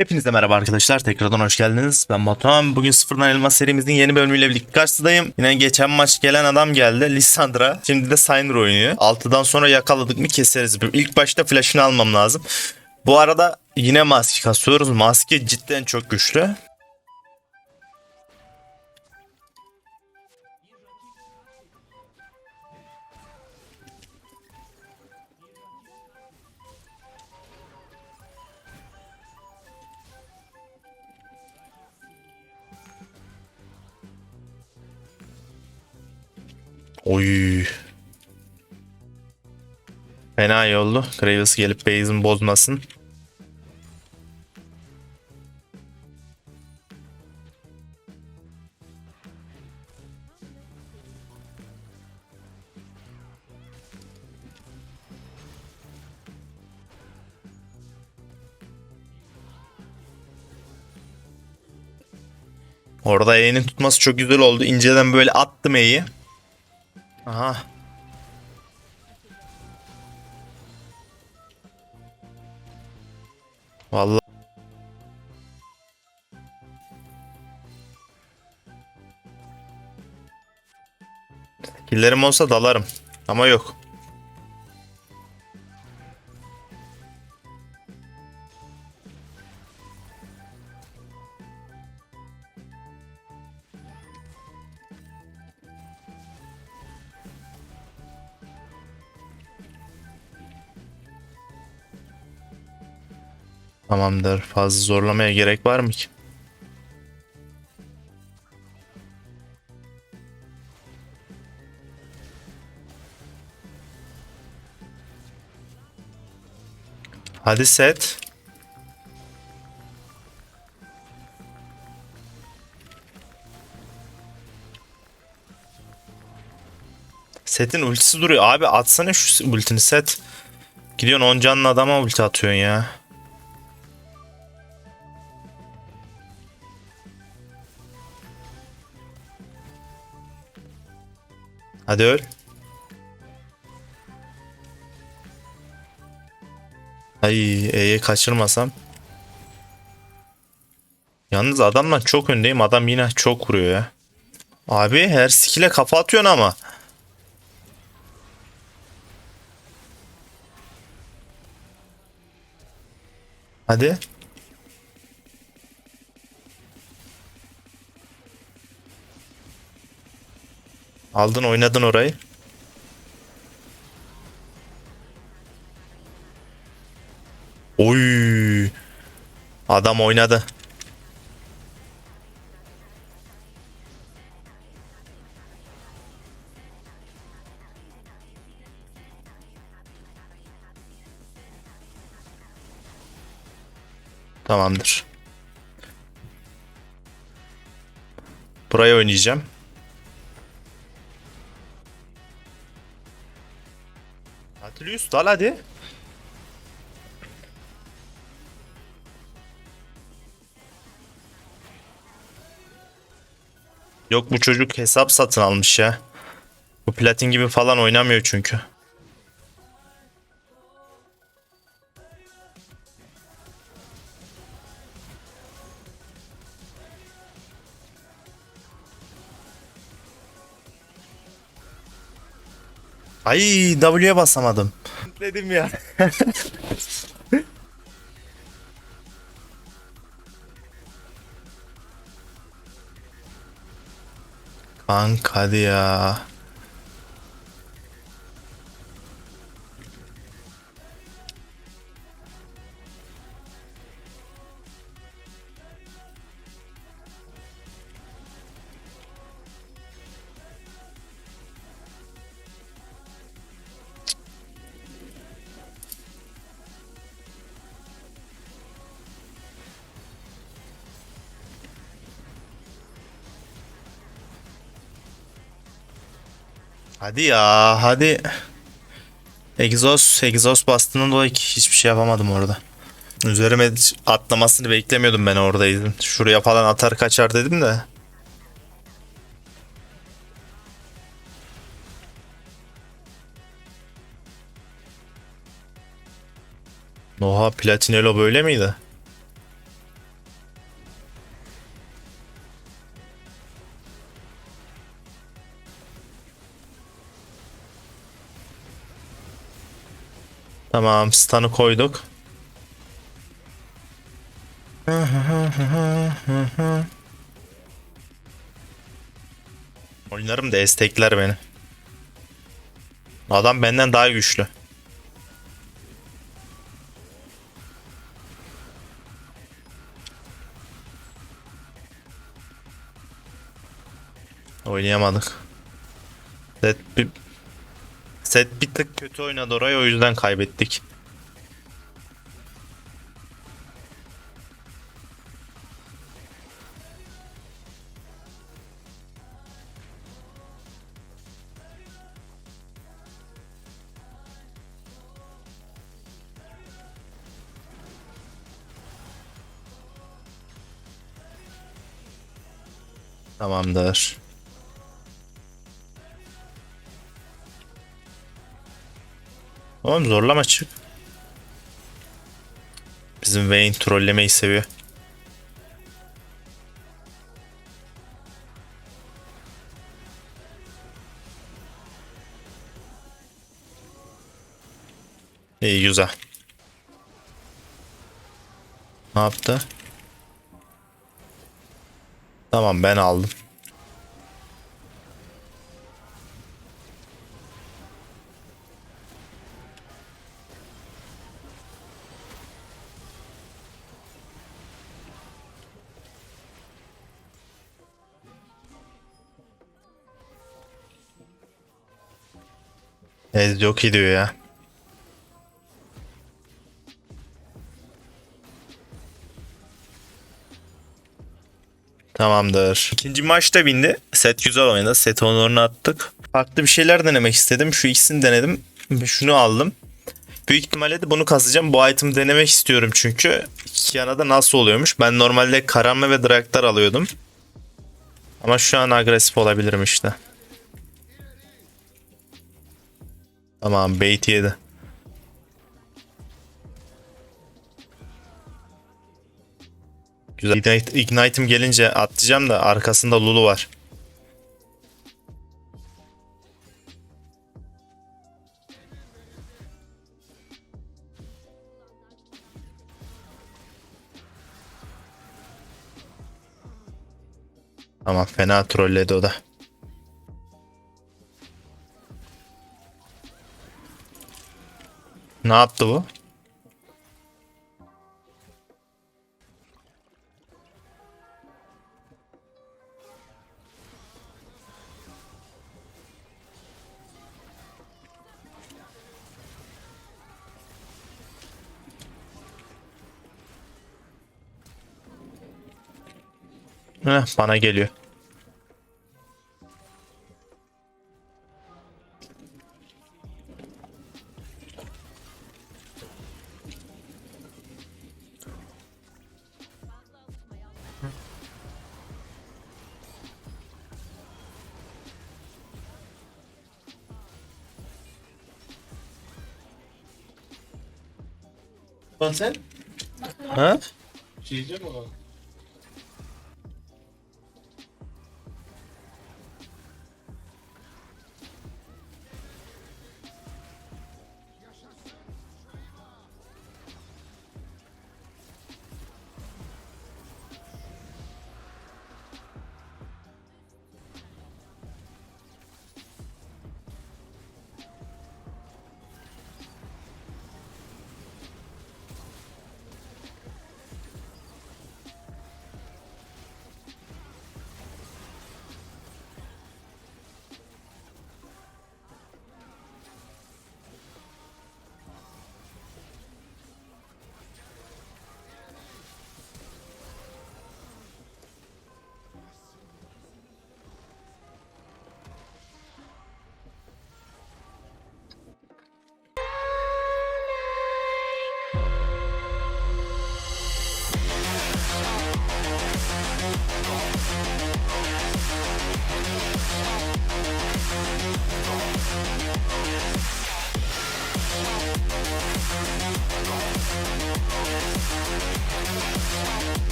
Hepinize merhaba arkadaşlar. Tekrardan hoş geldiniz. Ben Batuhan. Bugün Sıfırdan Elmas serimizin yeni bölümüyle birlikte karşınızdayım. Yine geçen maç gelen adam geldi. Lissandra. Şimdi de Signer oynuyor. 6'dan sonra yakaladık mı keseriz. İlk başta flash'ını almam lazım. Bu arada yine maske kasıyoruz. Maske cidden çok güçlü. Oy. Fena iyi oldu. Graves gelip base'imi bozmasın. Orada E'nin tutması çok güzel oldu. İnceden böyle attım E'yi. Aha. Vallahi Skillerim olsa dalarım. Ama yok. Tamamdır. Fazla zorlamaya gerek var mı ki? Hadi set. Set'in ultisi duruyor. Abi atsana şu ultini set. Gidiyorsun 10 canlı adama ulti atıyorsun ya. Hadi öl. Ay E'ye kaçırmasam. Yalnız adamla çok öndeyim. Adam yine çok vuruyor ya. Abi her skill'e kafa atıyorsun ama. Hadi. Aldın oynadın orayı. Oy. Adam oynadı. Tamamdır. Buraya oynayacağım. Atilius dal hadi. Yok bu çocuk hesap satın almış ya. Bu platin gibi falan oynamıyor çünkü. Ay W'ye basamadım. Dedim ya. Kanka hadi ya. Hadi ya hadi. Egzoz, egzoz bastığından dolayı hiçbir şey yapamadım orada. Üzerime atlamasını beklemiyordum ben oradaydım. Şuraya falan atar kaçar dedim de. Oha Platinelo böyle miydi? Tamam stun'ı koyduk. Oynarım da estekler beni. Adam benden daha güçlü. Oynayamadık. Set bir, set bir tık kötü oynadı orayı o yüzden kaybettik. Tamamdır. Oğlum zorlama çık. Bizim Vayne trollemeyi seviyor. İyi güzel. Ne yaptı? Tamam ben aldım. Ez yok diyor ya. Tamamdır. İkinci maçta bindi. Set güzel oynadı. Set onurunu attık. Farklı bir şeyler denemek istedim. Şu ikisini denedim. Şunu aldım. Büyük ihtimalle de bunu kasacağım. Bu item denemek istiyorum çünkü. İki yana da nasıl oluyormuş. Ben normalde karanma ve draktar alıyordum. Ama şu an agresif olabilirim işte. Tamam bait yedi. Güzel. Ignite, Ignite'im gelince atlayacağım da arkasında Lulu var. Ama fena trolledi o da. Ne yaptı bu? Heh, bana geliyor. Lan sen? Ha? şey diyeceğim ama